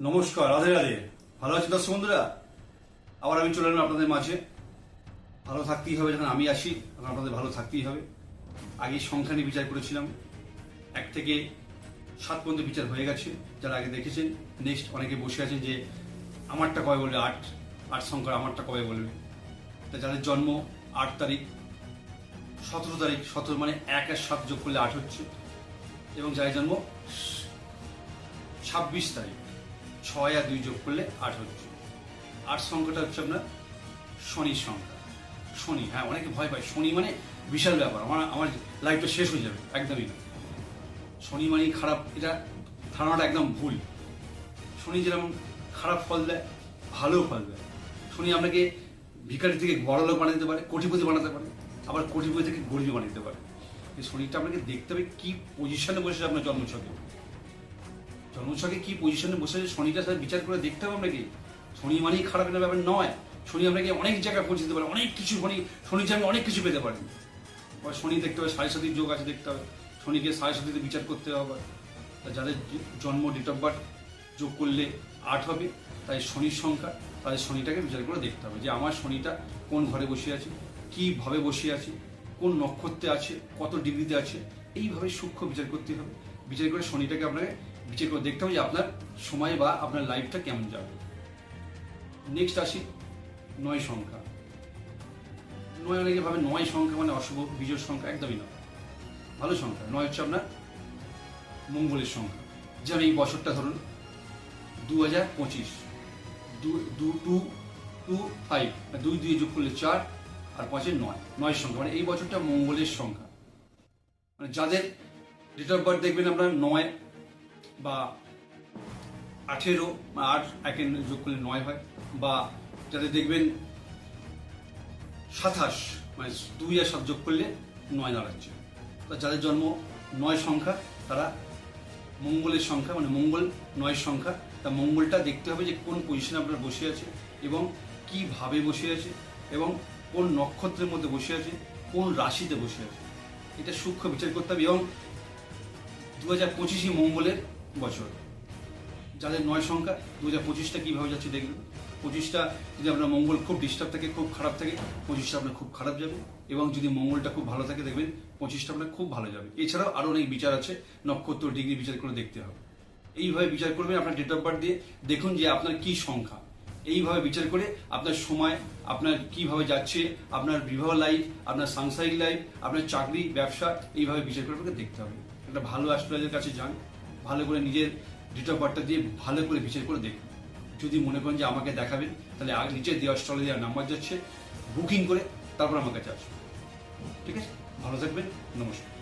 নমস্কার, রাধে রাধে। ভালো আছেন দর্শক বন্ধুরা? আবার আমি চলে এলাম আপনাদের মাঝে। ভালো থাকতেই হবে যখন আমি আসি, তখন আপনাদের ভালো থাকতেই হবে। আগে সংখ্যা নিয়ে বিচার করেছিলাম। এক থেকে সাত পর্যন্ত বিচার হয়ে গেছে, যারা আগে দেখেছেন। নেক্সট অনেকে বসে আছেন যে, আমারটা কবে বলবে? আট আট সংখ্যার আমারটা কবে বলবে? তা যাদের জন্ম আট তারিখ, সতেরো তারিখ, সতেরো মানে এক আর সাত যোগ করলে আট হচ্ছে। এবং যাদের জন্ম ছাব্বিশ তারিখ। ছয় আর দুই যোগ করলে আট হচ্ছে। আট সংখ্যাটা হচ্ছে আপনার শনির সংখ্যা। শনি হ্যাঁ অনেকে ভয় পায়। শনি মানে বিশাল ব্যাপার। আমার আমার লাইফটা শেষ হয়ে যাবে, একদমই না। শনি মানেই খারাপ, এটা ধারণাটা একদম ভুল। শনি যেরকম খারাপ ফল দেয় ভালো ফল দেয়। শনি আপনাকে ভিখারি থেকে বড় লোক বানিয়ে দিতে পারে, কোটিপতি বানাতে পারে, আবার কোটিপতি থেকে গরিব বানিয়ে দিতে পারে। শনিটা আপনাকে দেখতে হবে কি পজিশনে বসেছে আপনার জন্মছকে। জন্মছকে কি পজিশনে বসে শনিটা সাথে বিচার করে দেখতে হবে আপনাকে শনি মানেই খারাপ একটা ব্যাপার নয়। শনি আপনাকে অনেক জায়গায় পৌঁছে দিতে পারে, অনেক কিছু শনি শনি আমি অনেক কিছু পেতে পারি। বা শনি দেখতে হবে, সাড়ে সাতির যোগ আছে দেখতে হবে। শনিকে সাড়ে সাতিতে বিচার করতে হবে। তা যাদের জন্ম ডেট অফ বার্থ যোগ করলে আট হবে, তাই শনির সংখ্যা, তাদের শনিটাকে বিচার করে দেখতে হবে যে আমার শনিটা কোন ঘরে বসে আছে কীভাবে বসে আছে, কোন নক্ষত্রে আছে, কত ডিগ্রিতে আছে। এইভাবে সূক্ষ্ম বিচার করতে হবে। বিচার করে শনিটাকে আপনাকে বিচার করে দেখতে হবে যে আপনার সময় বা আপনার লাইফটা কেমন যাবে। নেক্সট আসি নয় সংখ্যা। নয় অনেকে ভাবে নয় সংখ্যা মানে অশুভ বিজয় সংখ্যা একদমই নয়। ভালো সংখ্যা। নয় হচ্ছে আপনার মঙ্গলের সংখ্যা। যেমন এই বছরটা ধরুন দু হাজার পঁচিশ। দু টু টু, ফাইভ দুই দুই যোগ করলে চার, আর পাঁচে নয়। নয় সংখ্যা মানে এই বছরটা মঙ্গলের সংখ্যা। মানে যাদের ডেট অফ বার্থ দেখবেন আপনার নয় বা আঠেরো আট, একে যোগ করলে নয় হয়, বা যাদের দেখবেন সাতাশ মানে দুই আর সাত যোগ করলে নয় দাঁড়াচ্ছে তা যাদের জন্ম নয় সংখ্যা, তারা মঙ্গলের সংখ্যা মানে মঙ্গল নয় সংখ্যা, তা মঙ্গলটা দেখতে হবে যে কোন পজিশনে আপনার বসে আছে এবং কীভাবে বসে আছে এবং কোন নক্ষত্রের মধ্যে বসে আছে, কোন রাশিতে বসে আছে। এটা সূক্ষ্ম বিচার করতে হবে এবং দু হাজার পঁচিশই মঙ্গলের বছর। যাদের নয় সংখ্যা দু হাজার পঁচিশটা কীভাবে যাচ্ছে দেখবেন পঁচিশটা যদি আপনার মঙ্গল খুব ডিস্টার্ব থাকে, খুব খারাপ থাকে, পঁচিশটা আপনার খুব খারাপ যাবে। এবং যদি মঙ্গলটা খুব ভালো থাকে, দেখবেন পঁচিশটা আপনার খুব ভালো যাবে। এছাড়াও আরও অনেক বিচার আছে, নক্ষত্র ডিগ্রি বিচার করে দেখতে হবে। এইভাবে বিচার করবেন আপনার ডেট অফ বার্থ দিয়ে, দেখুন যে আপনার কি সংখ্যা। এইভাবে বিচার করে আপনার সময়, আপনার কীভাবে যাচ্ছে, আপনার বিবাহ লাইফ আপনার সাংসারিক লাইফ আপনার চাকরি, ব্যবসা, এইভাবে বিচার করে আপনাকে দেখতে হবে। একটা ভালো অ্যাস্ট্রোলজার কাছে যান। ভালো করে নিজের ডেট অফ বার্থটা দিয়ে ভালো করে বিচার করে দেখুন। যদি মনে করেন যে আমাকে দেখাবেন, তাহলে আগে নিচে দেওয়া স্টলে দেওয়ার নাম্বার যাচ্ছে বুকিং করে তারপর আমার কাছে আসবে ঠিক আছে? ভালো থাকবেন, নমস্কার।